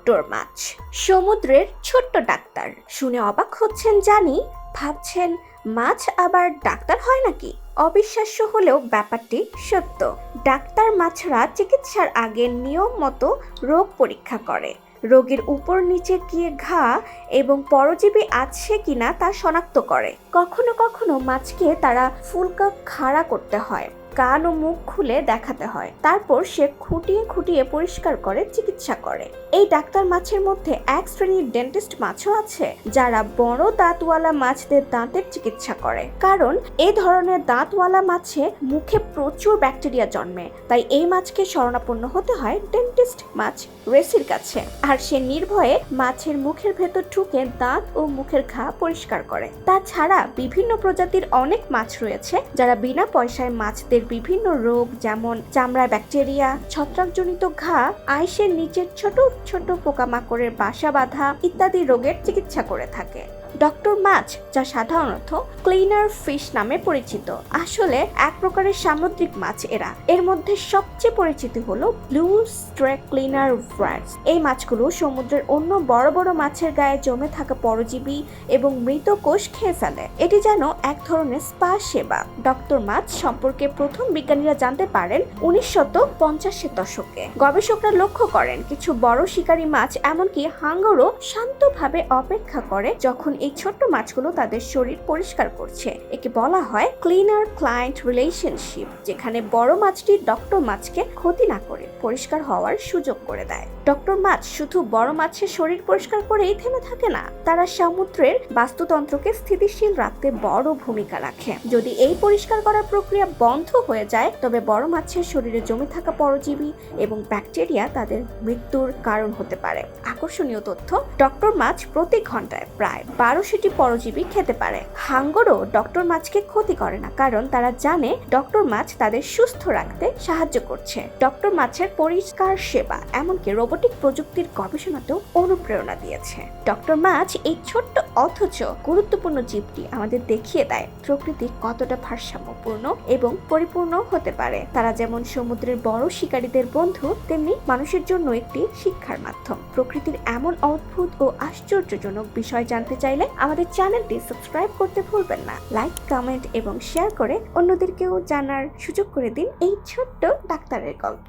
Doctor মাছ। সমুদ্রের ছোট্ট doctor. শুনে অবাক হচ্ছেন জানি, ভাবছেন, মাছ আবার ডাক্তার হয় নাকি? অবিশ্বাস্য হলেও ব্যাপারটি সত্য। ডাক্তার মাছরা চিকিৎসার আগে নিয়ম মতো রোগ পরীক্ষা করে। রোগীর উপর নিচে গিয়ে ঘা এবং পরজীবী আছে কিনা তা শনাক্ত করে। কখনো কখনো মাছকে তারা ফুলকা খাড়া করতে হয়। কান ও মুখ খুলে দেখাতে হয়। তারপর সে খুঁটিয়ে খুঁটিয়ে পরিষ্কার করে, চিকিৎসা করে। এই ডাক্তার মাছের মধ্যে এক শ্রেণির ডেন্টিস্ট মাছও আছে, যারা বড় দাঁতওয়ালা মাছদের দাঁতের চিকিৎসা করে। কারণ এই ধরনের দাঁতওয়ালা মাছে মুখে প্রচুর ব্যাকটেরিয়া জন্মে, তাই এই মাছকে শরণাপন্ন হতে হয় ডেন্টিস্ট মাছ রেসির কাছে। আর সে নির্ভয়ে মাছের মুখের ভেতর ঢুকে দাঁত ও মুখের ঘা পরিষ্কার করে। তাছাড়া বিভিন্ন প্রজাতির অনেক মাছ রয়েছে, যারা বিনা পয়সায় মাছদের বিভিন্ন রোগ, যেমন চামড়ায় ব্যাকটেরিয়া, ছত্রাকজনিত ঘা, আইসের নিচের ছোট ছোট পোকামাকড়ের বাসা বাঁধা ইত্যাদি রোগের চিকিৎসা করে থাকে। ডক্টর মাছ, যা সাধারণত ক্লিনার ফিশ নামে পরিচিত। আসলে এক প্রকারের সামুদ্রিক মাছ এরা। এর মধ্যে সবচেয়ে পরিচিত হলো ব্লু স্ট্রেক ক্লিনার ফ্রাইস। এই মাছগুলো সমুদ্রের অন্য বড় বড় মাছের গায়ে জমে থাকা পরজীবী এবং মৃত কোষ খেয়ে ফেলে। এটি যেন এক ধরনের স্পা সেবা। ডক্টর মাছ সম্পর্কে প্রথম বিজ্ঞানীরা জানতে পারেন উনিশ শত পঞ্চাশের দশকে। গবেষকরা লক্ষ্য করেন, কিছু বড় শিকারী মাছ এমনকি হাঙ্গরও শান্তভাবে অপেক্ষা করে যখন এই ছোট্ট মাছগুলো তাদের শরীর পরিষ্কার করছে। একে বলা হয় ক্লিনার ক্লায়েন্ট রিলেশনশিপ যেখানে বড় মাছটি ডক্টর মাছকে ক্ষতি না করে, পরিষ্কার হওয়ার সুযোগ করে দেয়। ডক্টর মাছ শুধু বড় মাছের শরীর পরিষ্কার করেই থেমে থাকে না, তারা সমুদ্রের বাস্তুতন্ত্রকে স্থিতিশীল রাখতে বড় ভূমিকা রাখে। যদি এই পরিষ্কার করার প্রক্রিয়া বন্ধ হয়ে যায়, তবে বড় মাছের শরীরে জমে থাকা পরজীবী এবং ব্যাকটেরিয়া তাদের মৃত্যুর কারণ হতে পারে। আকর্ষণীয় তথ্য, ডক্টর মাছ প্রতি ঘন্টায় প্রায় বারোশোটি পরজীবী খেতে পারে। হাঙ্গরও ডক্টর মাছকে ক্ষতি করে না, কারণ তারা জানে ডক্টর মাছ তাদের সুস্থ রাখতে সাহায্য করছে। ডক্টর মাছের পরিষ্কার সেবা, এমনকি রোবোটিক প্রযুক্তির গবেষণাতেও অনুপ্রেরণা দিয়েছে। ডক্টর মাছ এই ছোট্ট অথচ গুরুত্বপূর্ণ জীবটি আমাদের দেখিয়ে দেয় প্রকৃতি কতটা ভারসাম্যপূর্ণ এবং পরিপূর্ণ হতে পারে। তারা যেমন সমুদ্রের বড় শিকারীদের বন্ধু, তেমনি মানুষের জন্য একটি শিক্ষার মাধ্যম। প্রকৃতির এমন অদ্ভুত ও আশ্চর্যজনক বিষয় জানতে চাইলে আমাদের চ্যানেলটি সাবস্ক্রাইব করতে ভুলবেন না। লাইক, কমেন্ট এবং শেয়ার করে অন্যদেরকেও জানার সুযোগ করে দিন এই ছোট্ট ডাক্তারের গল্প।